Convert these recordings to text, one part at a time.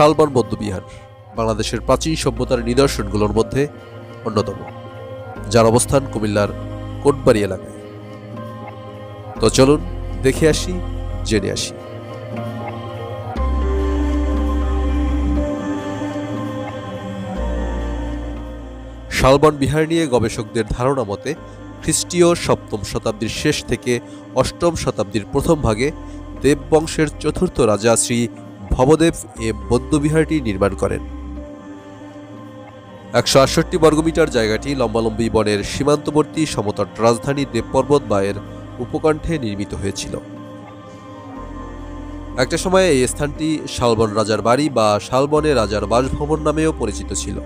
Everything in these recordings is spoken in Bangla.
শালবন বৌদ্ধবিহার, বাংলাদেশের প্রাচীন সভ্যতার নিদর্শনগুলোর মধ্যে অন্যতম, যার অবস্থান কুমিল্লার কোটবাড়ি এলাকায়। তো চলুন দেখে আসি, জেনে আসি। শালবন বিহার নিয়ে গবেষকদের ধারণা মতে, খ্রিস্টীয় সপ্তম শতাব্দীর শেষ থেকে অষ্টম শতাব্দীর প্রথম ভাগে দেববংশের চতুর্থ রাজা শ্রী ভবদেব এ বৌদ্ধবিহারটি নির্মাণ করেন। একশো আটষট্টি বর্গমিটার জায়গাটি লম্বালম্বী বনের সীমান্তবর্তী সমতট রাজধানী দেবপর্বত বা এর উপকণ্ঠে নির্মিত হয়েছিল। একটা সময়ে এই স্থানটি শালবন রাজার বাড়ি বা শালবনে রাজার বাসভবন নামেও পরিচিত ছিল।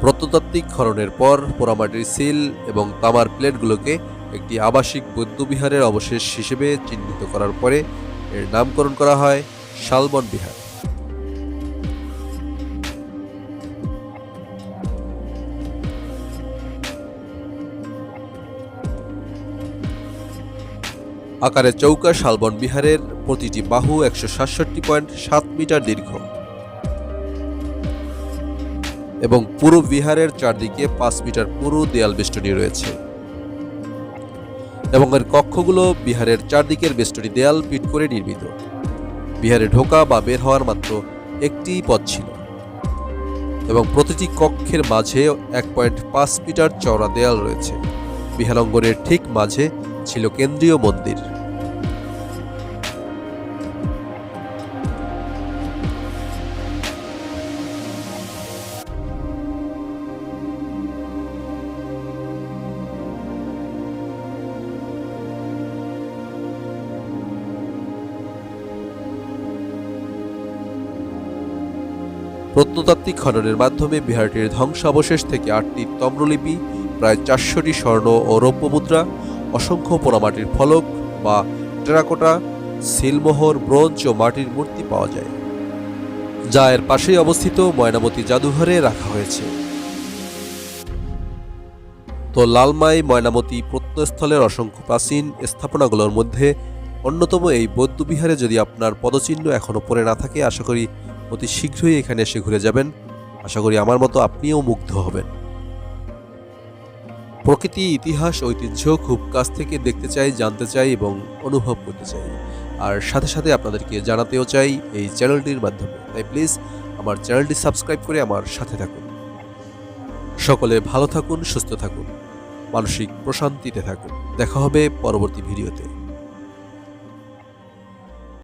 প্রত্নতাত্ত্বিক খননের পর পোড়ামাটির সিল এবং তামার প্লেটগুলোকে একটি আবাসিক বৌদ্ধবিহারের অবশেষ হিসেবে চিহ্নিত করার পরে এর নামকরণ করা হয় শালবন বিহার। আকারে চৌকা শালবন বিহারের প্রতিটি বাহু একশো সাতষট্টি পয়েন্ট সাত মিটার দীর্ঘ এবং পুরো বিহারের চারদিকে পাঁচ মিটার পুরো দেয়াল বেষ্টনী রয়েছে। এবং এর কক্ষগুলো বিহারের চারদিকের বেষ্টনী দেয়াল পিট করে নির্মিত। বিহারে ঢোকা বা বের হওয়ার মাত্র একটি পথ ছিল। এবং প্রতিটি কক্ষের মাঝে এক পয়েন্ট পাঁচ মিটার চওড়া দেয়াল রয়েছে। বিহারঙ্গনের ঠিক মাঝে ছিল কেন্দ্রীয় মন্দির। প্রত্নতাত্ত্বিক খননের মাধ্যমে বিহারটির ধ্বংসাবশেষ থেকে আটটি তম্রলিপি, প্রায় চারশোটি স্বর্ণ ও রৌপ্য মুদ্রা, অসংখ্য পোড়ামাটির ফলক বা টেরাকোটা, সিলমোহর, ব্রোঞ্জ ও মাটির মূর্তি পাওয়া যায়, যা এর পাশেই অবস্থিত ময়নামতি জাদুঘরে রাখা হয়েছে। তো লালমাই ময়নামতি প্রত্নস্থলের অসংখ্য প্রাচীন স্থাপনাগুলোর মধ্যে অন্যতম এই বৌদ্ধবিহারে যদি আপনার পদচিহ্ন এখনও পড়ে না থাকে, আশা করি অতি শীঘ্রই এখানে এসে ঘুরে যাবেন। আশা করি আমার মতো আপনিও মুগ্ধ হবেন। প্রকৃতি, ইতিহাস, ঐতিহ্য খুব কাছ থেকে দেখতে চাই, জানতে চাই এবং অনুভব করতে চাই। আর সাথে সাথে আপনাদেরকে জানাতেও চাই এই চ্যানেলটির মাধ্যমে। তাই প্লিজ আমার চ্যানেলটি সাবস্ক্রাইব করে আমার সাথে থাকুন। সকলে ভালো থাকুন, সুস্থ থাকুন, মানসিক প্রশান্তিতে থাকুন। দেখা হবে পরবর্তী ভিডিওতে।